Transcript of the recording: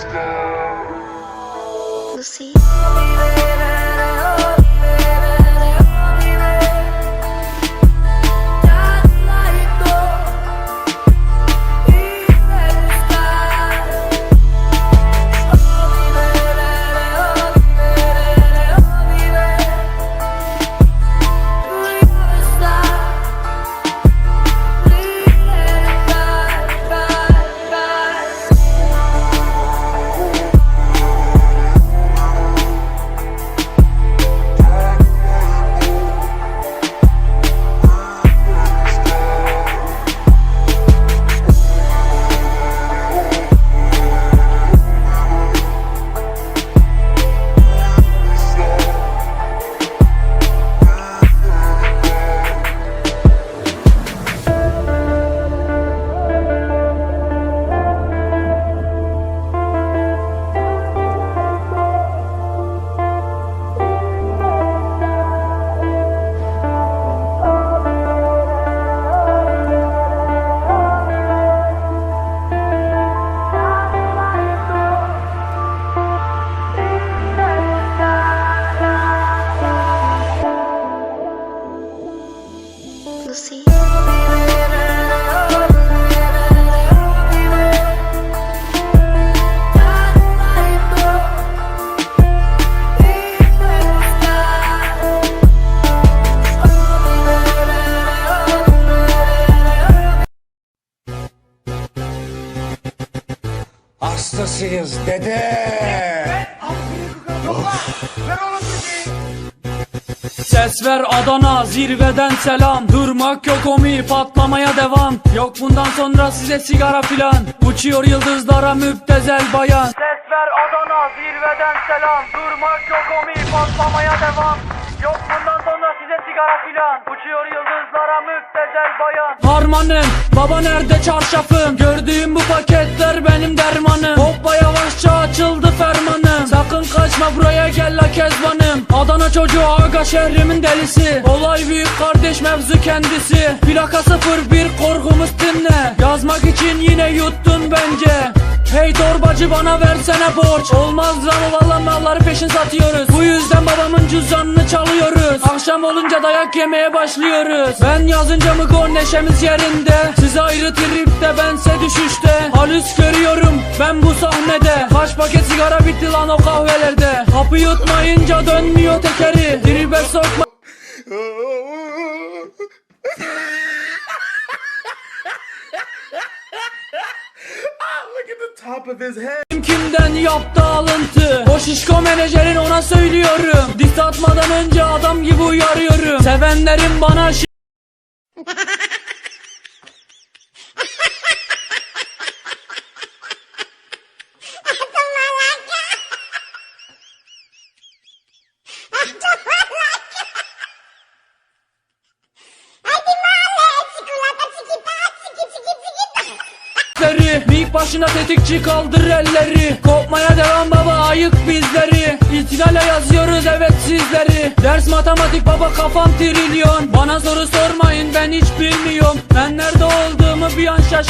sky. Hastasıyız dede. Ses ver Adana zirveden selam. Durmak yok omi patlamaya devam. Yok bundan sonra size sigara filan. Uçuyor yıldızlara müptezel bayan. Ses ver Adana zirveden selam. Durmak yok omi patlamaya devam. Yok bundan sonra size sigara filan. Uçuyor yıldızlara müptezel bayan. Harmanım baba nerede çarşafım? Gördüğüm bu paketler benim dermanım kaçma buraya gel la kezbanım. Adana çocuğu aga şehrimin delisi. Olay büyük kardeş mevzu kendisi. Plaka 01 korkumuz dinle. Yazmak için yine yuttun bence Hey torbacı bana versene borç. Olmaz lan valla malları peşin satıyoruz. Bu yüzden babamın cüzdanını çalıyoruz. Akşam olunca dayak yemeye başlıyoruz. Ben yazınca mı gol neşemiz yerinde. Siz ayrı tripte bense düşüşte. Halüs görüyorum ben bu sahnede. Kaç paket sigara bitti lan o kahvelerde. Hapı yutmayınca dönmüyor tekeri. Tribe sokma Top of his head. Kimden yaptı alıntı? O şişko menajerin ona söylüyorum. Diss atmadan önce adam gibi uyarıyorum. Sevenlerim bana şi- Başına tetikçi kaldır elleri. Kopmaya devam baba ayık bizleri. İhtilale yazıyoruz evet sizleri. Ders matematik baba kafam trilyon. Bana soru sormayın ben hiç bilmiyorum. Ben nerede olduğumu bir an şaş